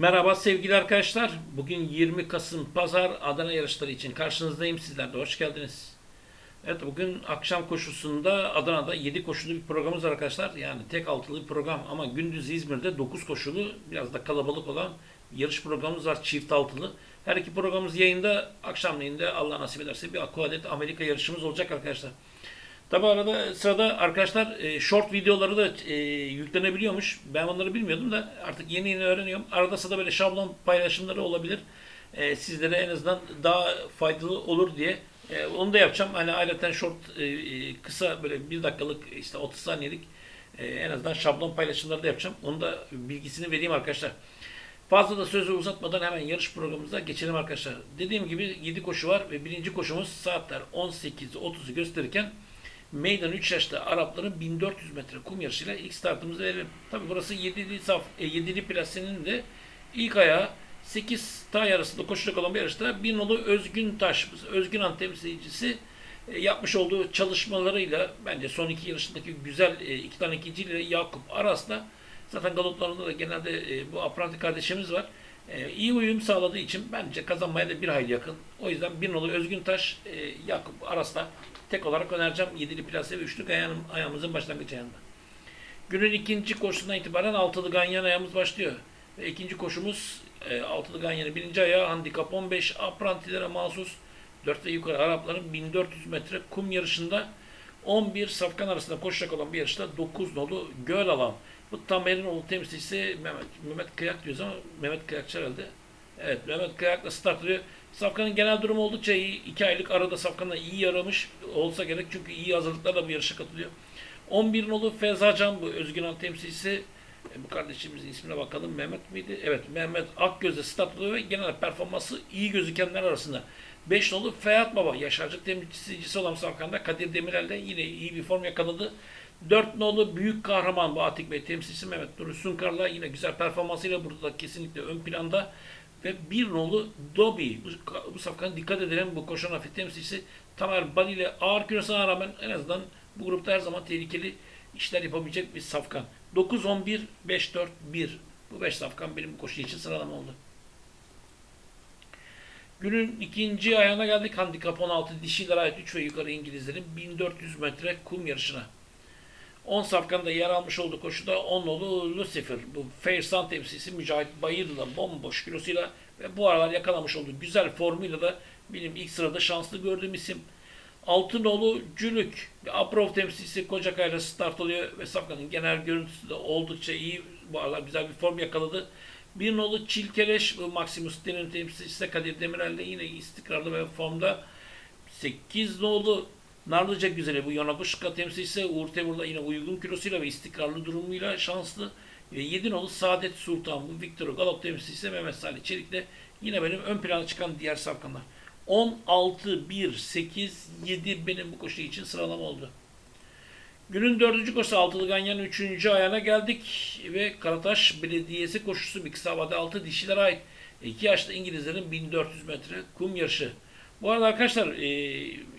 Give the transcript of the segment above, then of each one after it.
Merhaba sevgili arkadaşlar. Bugün 20 Kasım Pazar Adana yarışları için karşınızdayım. Sizler de hoş geldiniz. Evet bugün akşam koşusunda Adana'da 7 koşulu bir programımız var arkadaşlar. Yani tek altılı bir program ama gündüz İzmir'de 9 koşulu biraz da kalabalık olan yarış programımız var çift altılı. Her iki programımız yayında akşamleyin de Allah nasip ederse bir Aquadet Amerika yarışımız olacak arkadaşlar. Tabi arada sırada arkadaşlar e, short videoları da e, yüklenebiliyormuş. Ben onları bilmiyordum da artık yeni yeni öğreniyorum. Arada sırada böyle şablon paylaşımları olabilir. E, sizlere en azından daha faydalı olur diye. E, onu da yapacağım. Hani aileten short e, e, kısa böyle bir dakikalık işte 30 saniyelik e, en azından şablon paylaşımları da yapacağım. Onu da bilgisini vereyim arkadaşlar. Fazla da sözü uzatmadan hemen yarış programımıza geçelim arkadaşlar. Dediğim gibi 7 koşu var ve birinci koşumuz saatler 18.30'u gösterirken Meydan 3 yaşta Arapların 1400 metre kum yarışıyla ilk startımızı verelim. Tabi burası 7'li saf, e, 7'li plasenin de ilk ayağı 8 tay arasında koşacak olan bir yarışta bir nolu Özgün Taş, Özgün Han temsilcisi e, yapmış olduğu çalışmalarıyla bence son iki yarışındaki güzel e, iki tane ikinciyle Yakup Aras'la zaten galoplarında da genelde e, bu apranti kardeşimiz var. E, iyi uyum sağladığı için bence kazanmaya da bir hayli yakın. O yüzden bir nolu Özgün Taş, e, Yakup Aras'la tek olarak önereceğim. Yedili plase ve üçlü ganyan ayağımızın başlangıç ayağında. Günün ikinci koşusundan itibaren altılı ganyan ayağımız başlıyor. Ve ikinci koşumuz e, altılı ganyanın birinci ayağı handikap 15 aprantilere mahsus 4 ve yukarı Arapların 1400 metre kum yarışında 11 safkan arasında koşacak olan bir yarışta 9 nolu göl alan. Bu Tamerinoğlu temsilcisi Mehmet, Mehmet Kıyak diyoruz ama Mehmet Kıyakçı herhalde. Evet Mehmet Kıyak'la start alıyor. Safkan'ın genel durumu oldukça iyi. 2 aylık arada Safkan'da iyi yaramış olsa gerek çünkü iyi hazırlıklarla bu yarışa katılıyor. 11 nolu Fezacan bu Özgün Han temsilcisi. E, bu kardeşimizin ismine bakalım. Mehmet miydi? Evet Mehmet Akgöz'e start alıyor ve genel performansı iyi gözükenler arasında. 5 nolu Ferhat Baba yaşarcı temsilcisi olan Safkan'da Kadir Demirel'de yine iyi bir form yakaladı. 4 nolu büyük kahraman bu Atik Bey temsilcisi Mehmet Nuri Sunkar'la yine güzel performansıyla burada da kesinlikle ön planda. Ve bir nolu Dobby. Bu, bu safkanın dikkat edelim bu koşan hafif temsilcisi Tamer Bali ile ağır kilosuna rağmen en azından bu grupta her zaman tehlikeli işler yapabilecek bir safkan. 9-11, 5-4-1. Bu 5 safkan benim koşu için sıralama oldu. Günün ikinci ayağına geldik. Handikap 16 dişilere ait 3 ve yukarı İngilizlerin 1400 metre kum yarışına. 10 safkanda yer almış olduğu koşuda 10 nolu Lucifer. Bu Fair Sun temsilcisi Mücahit Bayır'la bomboş kilosuyla ve bu aralar yakalamış olduğu güzel formuyla da benim ilk sırada şanslı gördüğüm isim. 6 nolu Cülük. Aprov temsilcisi Kocakay'la start alıyor ve safkanın genel görüntüsü de oldukça iyi. Bu aralar güzel bir form yakaladı. Bir nolu Çilkeleş, bu Maximus Den'in temsilcisi Kadir Demirel'le yine istikrarlı ve formda. 8 nolu Narlıca güzeli bu Yonaguşka temsilcisi Uğur Temur'la yine uygun kilosuyla ve istikrarlı durumuyla şanslı. Ve 7 nolu Saadet Sultan bu Victor Galop temsilcisi Mehmet Salih Çelik'le yine benim ön plana çıkan diğer safkanlar. 16, 1, 8, 7 benim bu koşu için sıralama oldu. Günün dördüncü koşusu Altılı Ganyan'ın üçüncü ayağına geldik ve Karataş Belediyesi koşusu bir kısa vade altı dişilere ait. 2 yaşlı İngilizlerin 1400 metre kum yarışı. Bu arada arkadaşlar e,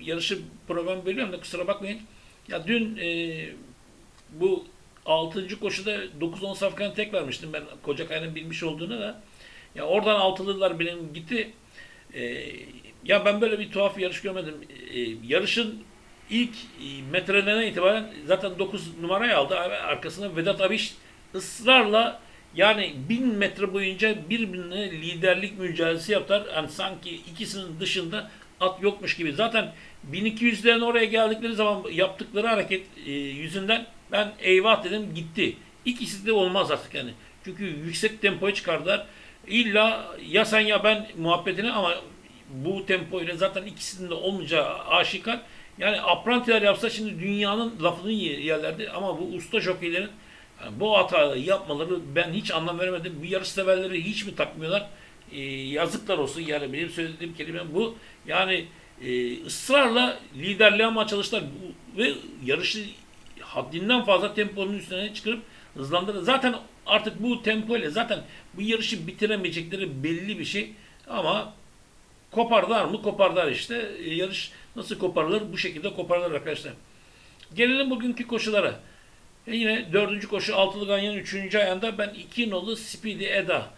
yarışı program bölüyorum da kusura bakmayın. Ya dün e, bu 6. koşuda 9-10 safkanı tek vermiştim ben Kocakay'ın bilmiş olduğunu da. Ya oradan altılılar benim gitti. E, ya ben böyle bir tuhaf yarış görmedim. E, yarışın ilk e, metrelerine itibaren zaten 9 numarayı aldı. Arkasına Vedat Abiş ısrarla yani bin metre boyunca birbirine liderlik mücadelesi yaptılar. Yani sanki ikisinin dışında at yokmuş gibi. Zaten 1200'lerin oraya geldikleri zaman yaptıkları hareket e, yüzünden ben eyvah dedim gitti. İkisi de olmaz artık yani. Çünkü yüksek tempoya çıkardılar. İlla ya sen ya ben muhabbetine ama bu tempoyla zaten ikisinin de olmayacağı aşikar. Yani aprantiler yapsa şimdi dünyanın lafını yerlerdi ama bu usta jokeylerin yani bu hatayı yapmaları ben hiç anlam veremedim. Bu yarış severleri hiç mi takmıyorlar? Ee, yazıklar olsun yani benim söylediğim kelime bu. Yani e, ısrarla liderliğe ama çalıştılar ve yarışı haddinden fazla temponun üstüne çıkarıp hızlandırdı. Zaten artık bu tempo ile zaten bu yarışı bitiremeyecekleri belli bir şey ama kopardılar mı kopardılar işte. E, yarış nasıl koparılır? Bu şekilde koparılır arkadaşlar. Gelelim bugünkü koşulara. E yine dördüncü koşu altılı ganyanın üçüncü ayağında ben iki nolu Speedy Eda.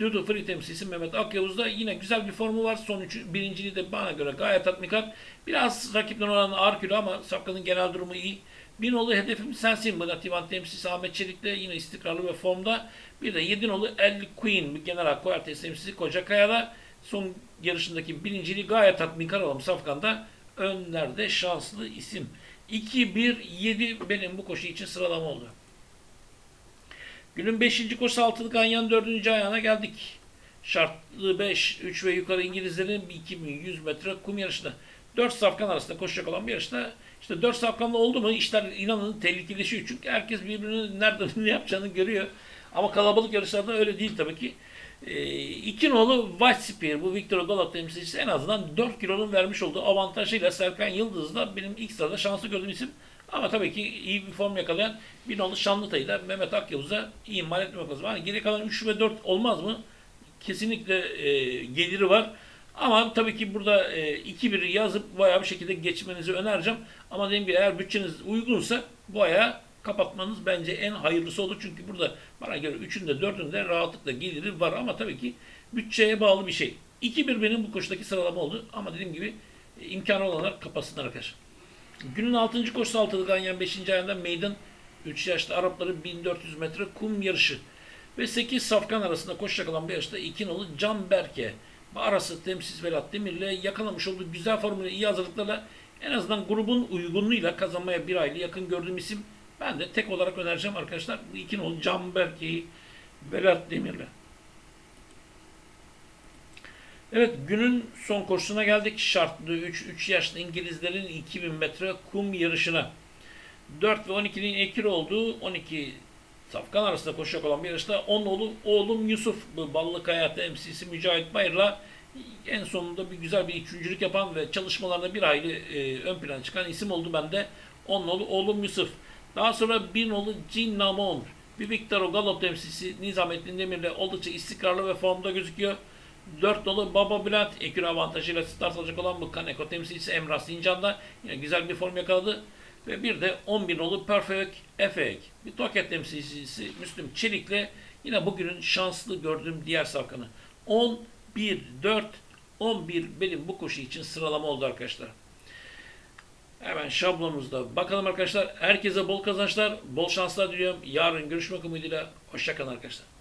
Duty Free temsilcisi Mehmet Akyavuz'da yine güzel bir formu var. Son üç, birinciliği de bana göre gayet tatminkar. Biraz rakipten olan ağır kilo ama Safkan'ın genel durumu iyi. Bir nolu hedefim sensin. Bu Nativan temsilcisi Ahmet Çelik'le yine istikrarlı ve formda. Bir de 7 nolu El Queen General Coartes temsilcisi Kocakaya'da son yarışındaki birinciliği gayet tatminkar olan Safkan'da önlerde şanslı isim. 2-1-7 benim bu koşu için sıralama oldu. Günün 5. koşusu altılı ganyan 4. ayağına geldik. Şartlı 5, 3 ve yukarı İngilizlerin 2100 metre kum yarışında. 4 safkan arasında koşacak olan bir yarışta işte 4 safkanla oldu mu işler inanın tehlikeleşiyor. Çünkü herkes birbirinin nerede ne yapacağını görüyor. Ama kalabalık yarışlarda öyle değil tabii ki. E, iki nolu White Spear bu Victor Odalat temsilcisi en azından 4 kilonun vermiş olduğu avantajıyla Serkan Yıldız da benim ilk sırada şanslı gördüğüm isim. Ama tabii ki iyi bir form yakalayan bir nolu Şanlıtay'ı da Mehmet Akyavuz'a iyi ihmal etmemek lazım. Hani geri kalan 3 ve 4 olmaz mı? Kesinlikle e, geliri var. Ama tabii ki burada e, 2-1'i yazıp bayağı bir şekilde geçmenizi önereceğim. Ama dediğim gibi eğer bütçeniz uygunsa bu ayağı kapatmanız bence en hayırlısı olur. Çünkü burada bana göre 3'ün de 4'ün de rahatlıkla geliri var ama tabii ki bütçeye bağlı bir şey. 2-1 benim bu koşudaki sıralama oldu. Ama dediğim gibi e, imkanı olanlar kapatsınlar arkadaşlar. Günün 6. koşusu altılı ganyan 5. ayında meydan 3 yaşlı Arapları 1400 metre kum yarışı ve 8 safkan arasında koşacak olan bir yarışta 2 nolu Can Berke arası temsil Velat Demir'le yakalamış olduğu güzel formüle iyi hazırlıklarla en azından grubun uygunluğuyla kazanmaya bir aylı yakın gördüğüm isim ben de tek olarak önereceğim arkadaşlar. Bu iki nolu Can Berke'yi Velat Demir'le. Evet günün son koşusuna geldik. Şartlı 3, 3 yaşlı İngilizlerin 2000 metre kum yarışına. 4 ve 12'nin ekir olduğu 12 safkan arasında koşacak olan bir yarışta 10 oğlu, oğlum Yusuf ballık hayatı MC'si Mücahit Bayır'la en sonunda bir güzel bir üçüncülük yapan ve çalışmalarda bir hayli e, ön plana çıkan isim oldu bende. 10 oğlu oğlum Yusuf. Daha sonra bir nolu Cin Namon. Bir Victor Galop temsilcisi Nizamettin Demir'le oldukça istikrarlı ve formda gözüküyor. 4 dolu Baba Bülent ekür avantajıyla start alacak olan bu Kaneko temsilcisi Emrah Sincan'da yine güzel bir form yakaladı. Ve bir de 11 nolu Perfect Efek. Bir Toket temsilcisi Müslüm Çelik'le yine bugünün şanslı gördüğüm diğer safkanı. 10, 1, 4, 11 benim bu koşu için sıralama oldu arkadaşlar. Hemen şablonumuzda bakalım arkadaşlar. Herkese bol kazançlar, bol şanslar diliyorum. Yarın görüşmek umuduyla. Hoşçakalın arkadaşlar.